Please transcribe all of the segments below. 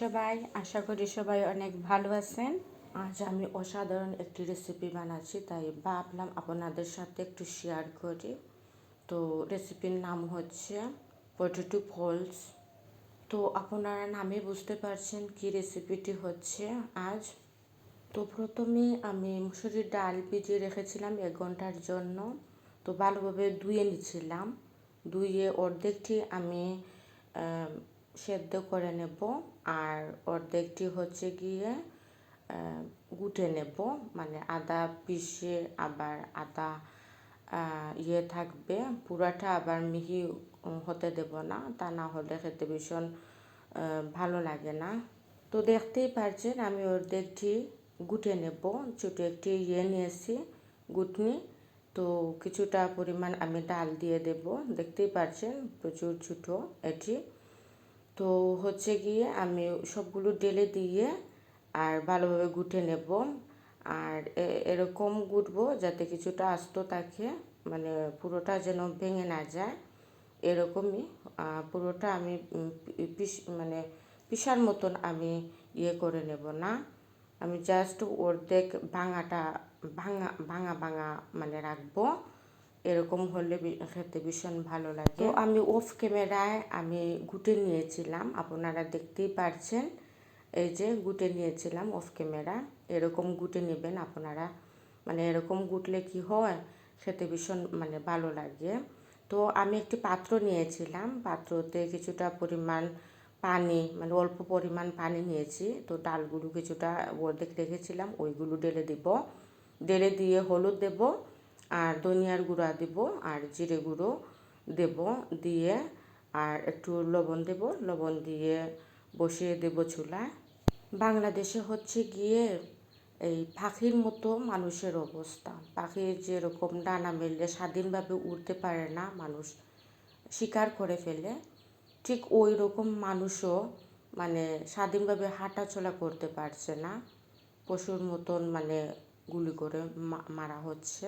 সবাই, আশা করি সবাই অনেক ভালো আছেন। আজ আমি অসাধারণ একটি রেসিপি বানাচ্ছি, তাই ভাবলাম আপনাদের সাথে একটু শেয়ার করি। তো রেসিপির নাম হচ্ছে পটেটো ফলস তো আপনারা নামে বুঝতে পারছেন কি রেসিপিটি হচ্ছে আজ। তো প্রথমে আমি মুসুরির ডাল ভিজিয়ে রেখেছিলাম এক ঘণ্টার জন্য। তো ভালোভাবে ধুয়ে নিচ্ছিলাম। ধুয়ে অর্ধেকটি আমি সেদ্ধ করে নেব আর অর্ধেকটি হচ্ছে গিয়ে গুটে নেব। মানে আদা পিষে আবার আদা ইয়ে থাকবে। পুরাটা আবার মিহি হতে দেব না। তা না হলে খেতে ভীষণ ভালো লাগে না। তো দেখতেই পারছেন আমি অর্ধেকটি গুটে নেব। ছোটো একটি ইয়ে নিয়েছি, গুটনি। তো কিছুটা পরিমাণ আমি ডাল দিয়ে দেব। দেখতেই পারছেন প্রচুর ছোটো এটি। তো হচ্ছে গিয়ে আমি সবগুলো ডেলে দিয়ে আর ভালোভাবে গুটে নেব। আর এরকম গুটবো যাতে কিছুটা আস্ত থাকে মানে পুরোটা যেন ভেঙে না যায়। এরকমই পুরোটা আমি পিস মানে পিসার মতন আমি ইয়ে করে নেব না। আমি জাস্ট অর্ধেক ভাঙাটা, ভাঙা ভাঙা ভাঙা মানে রাখব। এরকম হলে খেতে ভীষণ ভালো লাগে। তো আমি অফ ক্যামেরায় আমি গুটে নিয়েছিলাম, আপনারা দেখতেই পারছেন। এই যে গুটে নিয়েছিলাম অফ ক্যামেরা এরকম গুটে নেবেন আপনারা। মানে এরকম গুটলে কি হয়, খেতে ভীষণ মানে ভালো লাগে। তো আমি একটি পাত্র নিয়েছিলাম, পাত্রতে কিছুটা পরিমাণ পানি মানে অল্প পরিমাণ পানি নিয়েছি। তো ডালগুলো কিছুটা অর্ধেক রেখেছিলাম, ওইগুলো ঢেলে দিব। ঢেলে দিয়ে হলুদ দেব আর ধনিয়ার গুঁড়া দেব আর জিরে গুঁড়ো দেব দিয়ে আর একটু লবণ দেব। লবণ দিয়ে বসিয়ে দেব চুলায় বাংলাদেশে হচ্ছে গিয়ে এই পাখির মতো মানুষের অবস্থা। পাখির যেরকম ডানা মেললে স্বাধীনভাবে উড়তে পারে না মানুষ, শিকার করে ফেলে, ঠিক ওই রকম মানুষও মানে স্বাধীনভাবে হাঁটাচলা করতে পারছে না। পশুর মতন মানে গুলি করে মারা হচ্ছে।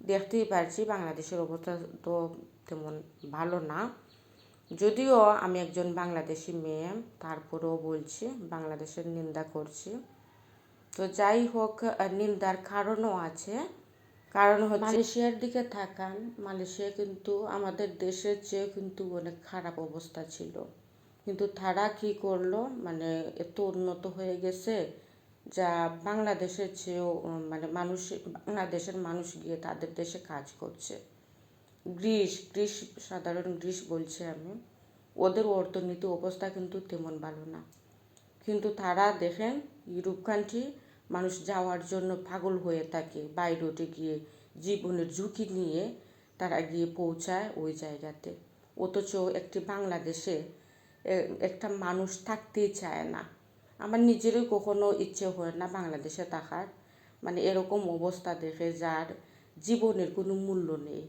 দেখতেই পারছি বাংলাদেশের অবস্থা তো তেমন ভালো না। যদিও আমি একজন বাংলাদেশি মেয়ে, তারপরেও বলছি বাংলাদেশের নিন্দা করছি। তো যাই হোক, নিন্দার কারণও আছে। কারণ হচ্ছে মালয়েশিয়ার দিকে থাকান, মালয়েশিয়া কিন্তু আমাদের দেশের চেয়ে কিন্তু অনেক খারাপ অবস্থা ছিল। কিন্তু তারা কি করল? মানে এত উন্নত হয়ে গেছে যা বাংলাদেশের চেয়েও মানে মানুষ, বাংলাদেশের মানুষ গিয়ে তাদের দেশে কাজ করছে। গ্রিস গ্রিস, সাধারণ গ্রিস বলছি আমি, ওদের অর্থনীতি অবস্থা কিন্তু তেমন ভালো না। কিন্তু তারা দেখেন, ইউরোপ কান্ট্রি মানুষ যাওয়ার জন্য পাগল হয়ে থাকে বাইরোটে গিয়ে জীবনের ঝুঁকি নিয়ে তারা গিয়ে পৌঁছায় ওই জায়গাতে। অথচ একটি বাংলাদেশে একটা মানুষ থাকতেই চায় না। আমার নিজেরই কখনো ইচ্ছে হয় না বাংলাদেশে থাকার। মানে এরকম অবস্থা দেখে যার জীবনের কোনো মূল্য নেই।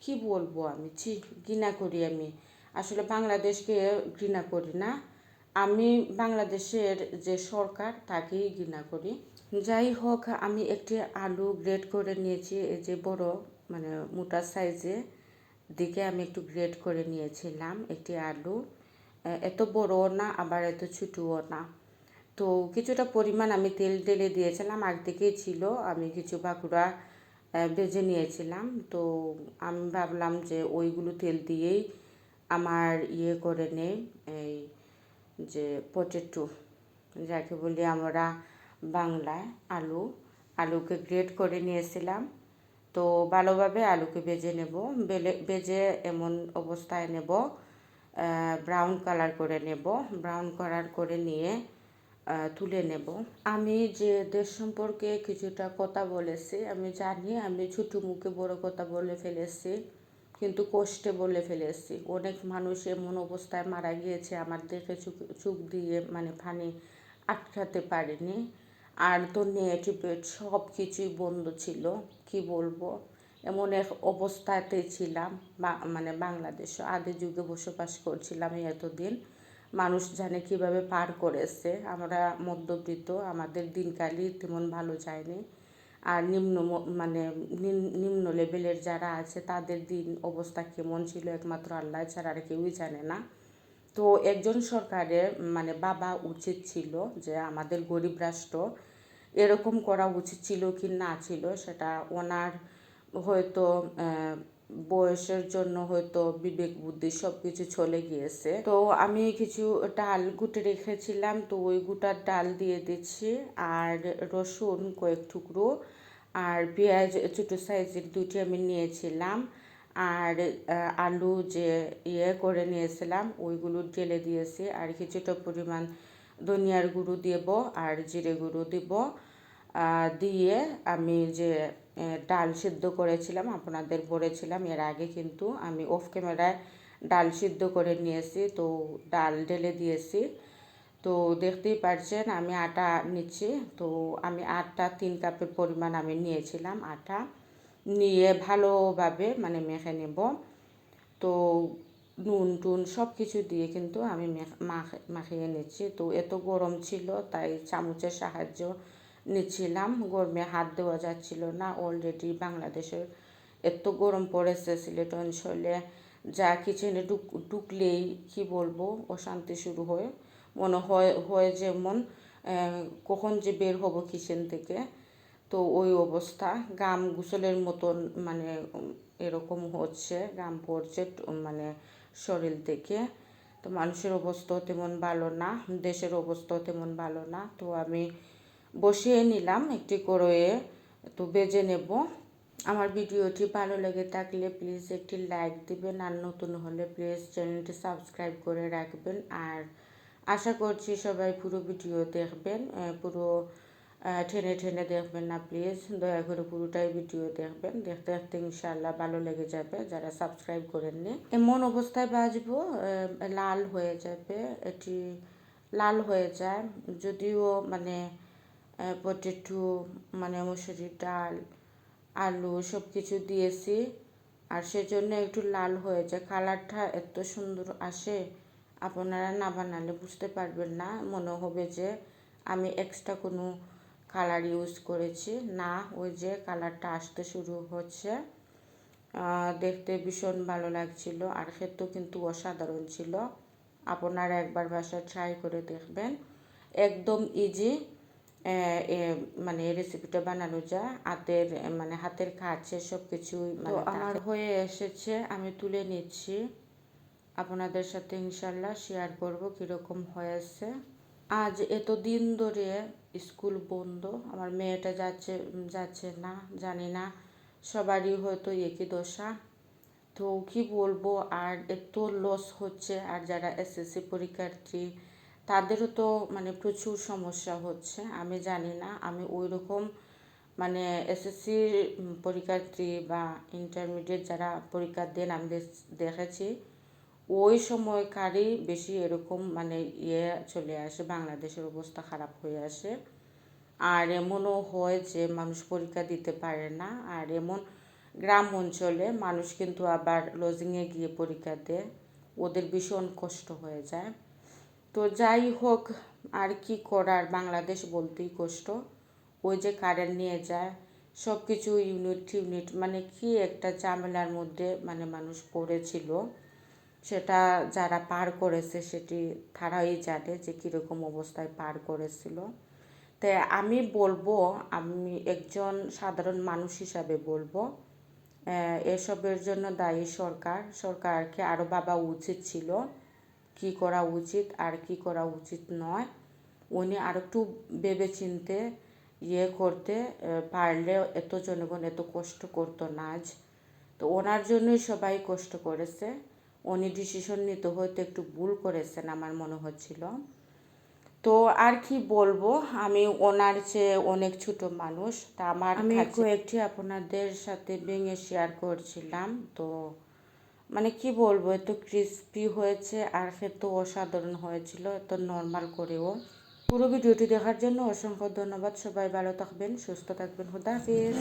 কি বলব আমি? ছি, ঘৃণা করি আমি। আসলে বাংলাদেশকে ঘৃণা করি না। আমি বাংলাদেশের যে সরকার তাকেই ঘৃণা করি। যাই হোক, আমি একটি আলু গ্রেড করে নিয়েছি, এই যে বড় মানে মোটা সাইজে দিকে আমি একটু গ্রেড করে নিয়েছিলাম একটি আলু। এত বড়ও না, আবার এত ছোটও না। তো কিছুটা পরিমাণ আমি তেল ঢেলে দিয়েছিলাম, আগ থেকেই ছিল। আমি কিছু বাঁকুড়া ভেজে নিয়েছিলাম। তো আমি ভাবলাম যে ওইগুলো তেল দিয়েই আমার ইয়ে করে নেই এই যে পটেটো যাকে বলি আমরা বাংলায় আলু। আলুকে গ্রেট করে নিয়েছিলাম। তো ভালোভাবে আলুকে ভেজে নেব। বেলে, ভেজে এমন অবস্থায় নেব ব্রাউন কালার করে নেব। ব্রাউন কালার করে নিয়ে তুলে নেব। আমি যে দেশ সম্পর্কে কিছুটা কথা বলেছি, আমি জানি আমি ছোটো মুখে বড় কথা বলে ফেলেছি, কিন্তু কষ্টে বলে ফেলেছি। অনেক মানুষ এমন অবস্থায় মারা গিয়েছে, আমার দেখে চোখ চোখ দিয়ে মানে পানি আটকাতে পারিনি। আর তো নেট সব কিছুই বন্ধ ছিল, কি বলব? এমন এক অবস্থাতে ছিলাম মানে বাংলাদেশে আদি যুগে বসবাস করছিলাম এতদিন। মানুষ জানে কীভাবে পার করেছে। আমরা মধ্যবিত্ত, আমাদের দিনকালই তেমন ভালো যায়নি। আর নিম্ন মানে নিম- নিম্ন লেভেলের যারা আছে, তাদের দিন অবস্থা কেমন ছিল একমাত্র আল্লাহ ছাড়া আর কেউই জানে না। তো একজন সরকারের মানে বাবা উচিত ছিল যে আমাদের গরিব রাষ্ট্র এরকম করা উচিত ছিল কি না ছিল, সেটা ওনার হয়তো বয়সের জন্য হয়তো বিবেক বুদ্ধি সব কিছু চলে গিয়েছে। তো আমি কিছু ডাল গুটে রেখেছিলাম, তো ওই গুটার ডাল দিয়ে দিচ্ছি, আর রসুন কয়েক টুকরো, আর পেঁয়াজ ছোটো সাইজের দুটি আমি নিয়েছিলাম, আর আলু যে ইয়ে করে নিয়েছিলাম, ওইগুলো ঢেলে দিয়েছি, আর কিছুটা পরিমাণ ধনিয়ার গুঁড়ো দেব, আর জিরে গুঁড়ো দিব দিয়ে আমি যে ডাল সিদ্ধ করেছিলাম, আপনাদের বলেছিলাম, এর আগে কিন্তু আমি অফ ক্যামেরায় ডাল সিদ্ধ করে নিয়েছি, তো ডাল ঢেলে দিয়েছি। তো দেখতেই পারছেন, আমি আটা নিচ্ছি, তো আমি আটা তিন কাপের পরিমাণ আমি নিয়েছিলাম আটা। নিয়ে ভালোভাবে মানে মেখে নেব। তো নুন টুন সব কিছু দিয়ে কিন্তু আমি মেখ- মাখিয়ে নিচ্ছি। তো এত গরম ছিল, তাই চামচের সাহায্য নিচ্ছিলাম, গরমে হাত দেওয়া যাচ্ছিল না। অলরেডি বাংলাদেশের এত গরম পড়েছে সিলেট অঞ্চলে যা কিচেনে ঢুক, ঢুকলেই কি বলব, অশান্তি শুরু হয়, মনে হয় হয় যেমন কখন যে বের হব কিচেন থেকে। তো ওই অবস্থা, গাম গুসলের মতন মানে এরকম হচ্ছে, গাম পড়ছে মানে শরীর থেকে। তো মানুষের অবস্থাও তেমন ভালো না, দেশের অবস্থাও তেমন ভালো না। তো আমি বসিয়ে নিলাম, একটি কড়াইয়ে তো বেজে নেব। আমার ভিডিওটি ভালো লেগে থাকলে প্লিজ একটি লাইক দিবেন আর নতুন হলে প্লিজ চ্যানেলটি সাবস্ক্রাইব করে রাখবেন। আর আশা করছি সবাই পুরো ভিডিও দেখবেন পুরো ঠেনে টেনে দেখবেন না প্লিজ দয়া করে পুরোটাই ভিডিও দেখবেন, দেখতে দেখতে ইনশাল্লাহ ভালো লেগে যাবে যারা সাবস্ক্রাইব করেননি। এমন অবস্থায় বাজবো লাল হয়ে যাবে, এটি লাল হয়ে যায়, যদিও মানে পটেটো মানে মসুরির ডাল, আলু সব কিছু দিয়েছি। আর সেজন্য একটু লাল হয়ে যায় কালারটা এত সুন্দর আসে, আপনারা না বানালে বুঝতে পারবেন না। মনে হবে যে আমি এক্সট্রা কোনো কালার ইউজ করেছি। না, ওই যে কালারটা আসতে শুরু হচ্ছে। দেখতে ভীষণ ভালো লাগছিল। আর খেতেও কিন্তু অসাধারণ ছিল। আপনারা একবার বাসায় ট্রাই করে দেখবেন। একদম ইজি মানে রেসিপিটা বানানো যায়। হাতের মানে হাতের কাছে সব কিছুই মানে আমার হয়ে এসেছে আমি তুলে নিচ্ছি। আপনাদের সাথে ইনশাল্লাহ শেয়ার করব কীরকম হয়েছে। আজ এত দিন ধরে স্কুল বন্ধ আমার মেয়েটা যাচ্ছে যাচ্ছে না জানি না সবারই হয়তো একই দশা। তো কি বলব আর এত লস হচ্ছে আর যারা এসএসসি পরীক্ষার্থী তাদেরও তো মানে প্রচুর সমস্যা হচ্ছে, আমি জানি না। আমি ওই রকম মানে এসএসসি পরীক্ষার্থী বা ইন্টারমিডিয়েট যারা পরীক্ষা দেন, আমি দেখ- দেখেছি, ওই সময়কারই বেশি এরকম মানে ইয়ে চলে আসে, বাংলাদেশের অবস্থা খারাপ হয়ে আসে। আর এমনও হয় যে মানুষ পরীক্ষা দিতে পারে না, আর এমন গ্রাম অঞ্চলে মানুষ কিন্তু আবার লজিংয়ে গিয়ে পরীক্ষা দেয়, ওদের ভীষণ কষ্ট হয়ে যায়। তো যাই হোক, আর কি করার? বাংলাদেশ বলতেই কষ্ট। ওই যে কারেন্ট নিয়ে যায় সব কিছু ইউনিট টিউনিট মানে কি একটা ঝামেলার মধ্যে মানে মানুষ পড়েছিল। সেটা যারা পার করেছে, সেটি তারাই জানে যে কীরকম অবস্থায় পার করেছিল। তাই আমি বলব, আমি একজন সাধারণ মানুষ হিসাবে বলব এসবের জন্য দায়ী সরকার। সরকারকে আরও ভাবা উচিত ছিল। কি করা উচিত আর কি করা উচিত নয়। উনি আর একটু ভেবে চিনতে ইয়ে করতে পারলে এত জনগণ এত কষ্ট করতো না আজ। তো ওনার জন্যই সবাই কষ্ট করেছে। উনি ডিসিশন নিতে হয়তো একটু ভুল করেছেন আমার মনে হচ্ছিল। তো আর কি বলব আমি ওনার চেয়ে অনেক ছোট মানুষ তা আমার আমি কয়েকটি আপনাদের সাথে ভেঙে শেয়ার করছিলাম। তো মানে কি বলব, এত ক্রিস্পি হয়েছে আর খেতে অসাধারণ হয়েছিল, এত নর্মাল করেও। পুরো ভিডিওটি দেখার জন্য অসংখ্য ধন্যবাদ, সবাই ভালো থাকবেন, সুস্থ থাকবেন হাফিজ।